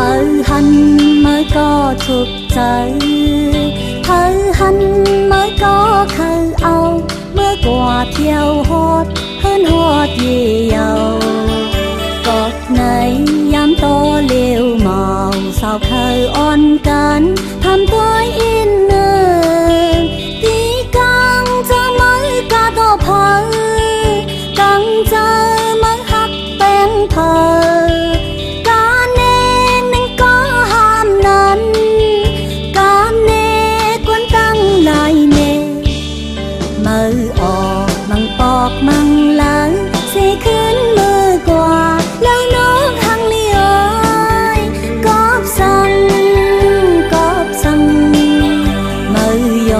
ธอหันมาก็ถูกใจ เธอหันมาก็เคยเอา เมื่อกว่าเที่ยวหอดเพิ่นหอดเยี่ยวกอดในยามโตเลี้ยวมาสาวเคยอ่อนกันทำตัว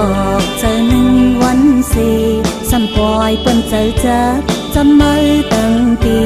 ออกเจอหนึ่งวันสี่สัมปล่อยเปิ้นเจอเจอจะมือตั้งปี